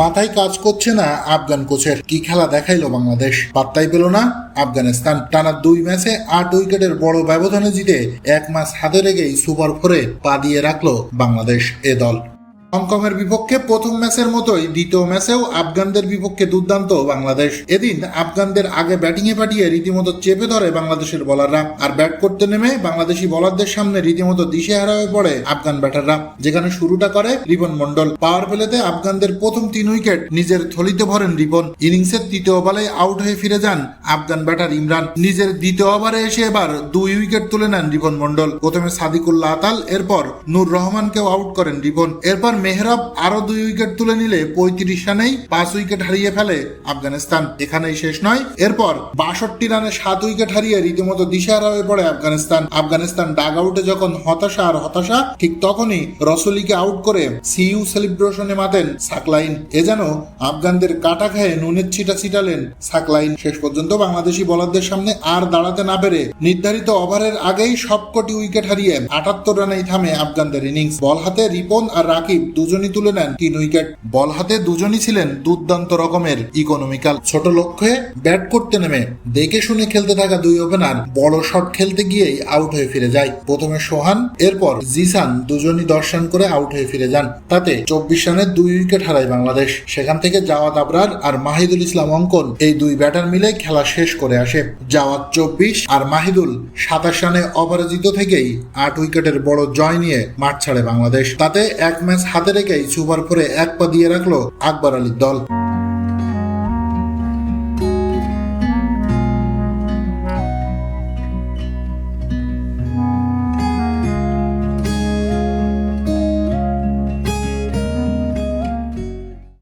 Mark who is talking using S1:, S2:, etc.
S1: মাথায় কাজ করছে না আফগান কোচের। কি খেলা দেখাইলো বাংলাদেশ? পাত্তাই পেল না আফগানিস্তান। টানা দুই ম্যাচে আট উইকেটের বড় ব্যবধানে জিতে এক মাস হাতে রেগেই সুপার ফোরে পা দিয়ে রাখল বাংলাদেশ এ দল। হংকংয়ের বিপক্ষে প্রথম ম্যাচের মতোই দ্বিতীয় ম্যাচেও আফগানদের বিপক্ষে দুর্দান্ত বাংলাদেশ। এদিন আফগানদের আগে ব্যাটিংয়ে পাঠিয়ে রীতিমতো চেপে ধরে বাংলাদেশের বলাররা। আর ব্যাট করতে নেমে বাংলাদেশি বলারদের সামনে রীতিমতো দিশেহারা হয়ে পড়ে আফগান ব্যাটাররা। যেখানে শুরুটা করে রিপন মন্ডল পাওয়ার প্লেতে আফগানদের প্রথম তিন উইকেট নিজের থলিতে ভরেন রিপন। ইনিংসের তৃতীয় বলে আউট হয়ে ফিরে যান আফগান ব্যাটার ইমরান। নিজের দ্বিতীয় ওভারে এসে এবার দুই উইকেট তুলে নেন রিপন মন্ডল প্রথমে সাদিকুল্লাহ আতাল, এরপর নূর রহমানকেও আউট করেন রিপন। এরপর মেহরাব আরও দুই উইকেট তুলে নিলে পঁয়ত্রিশ রানেই পাঁচ উইকেট হারিয়ে ফেলে আফগানিস্তান। এখানেই শেষ নয়। এরপর বাষট্টি রানে সাত উইকেট হারিয়ে রীতিমতো দিশাহারা হয়ে পড়ে আফগানিস্তান। আফগানিস্তান ডাগ আউটে যখন হতাশা আর হতাশা, ঠিক তখনই রসলিকে আউট করে সিইউ সেলিব্রেশনে মাতেন সাকলাইন। এ যেন আফগানদের কাটা খেয়ে নুনের ছিটা ছিটালেন সাকলাইন। শেষ পর্যন্ত বাংলাদেশি বলারদের সামনে আর দাঁড়াতে না পেরে নির্ধারিত ওভারের আগেই সবকটি উইকেট হারিয়ে আটাত্তর রানেই থামে আফগানদের ইনিংস। বল হাতে রিপন আর রাকিব দুজনই তুলে নেন তিন উইকেট। বল হাতে দুজনই ছিলেন দুর্দান্ত রকমের ইকোনমিক্যাল ছোট লক্ষ্যে ব্যাট করতে নেমে দেখে শুনে খেলতে থাকা দুই ওপেনার বড় শট খেলতে গিয়েই আউট হয়ে ফিরে যায়। প্রথমে সোহান, এরপর জিসান দুজনই দর্শন করে আউট হয়ে ফিরে যান। তাতে চব্বিশ রানের দুই উইকেট হারায় বাংলাদেশ। সেখান থেকে জাওয়াত আবরার আর মাহিদুল ইসলাম অঙ্কন এই দুই ব্যাটার মিলে খেলা শেষ করে আসে। জাওয়াদ চব্বিশ আর মাহিদুল সাতাশ রানে অপরাজিত থেকেই আট উইকেটের বড় জয় নিয়ে মাঠ ছাড়ে বাংলাদেশ। তাতে এক ম্যাচ হাতে রেখেই সুপার ফোরে এক পা দিয়ে রাখল আকবর আলীর দল।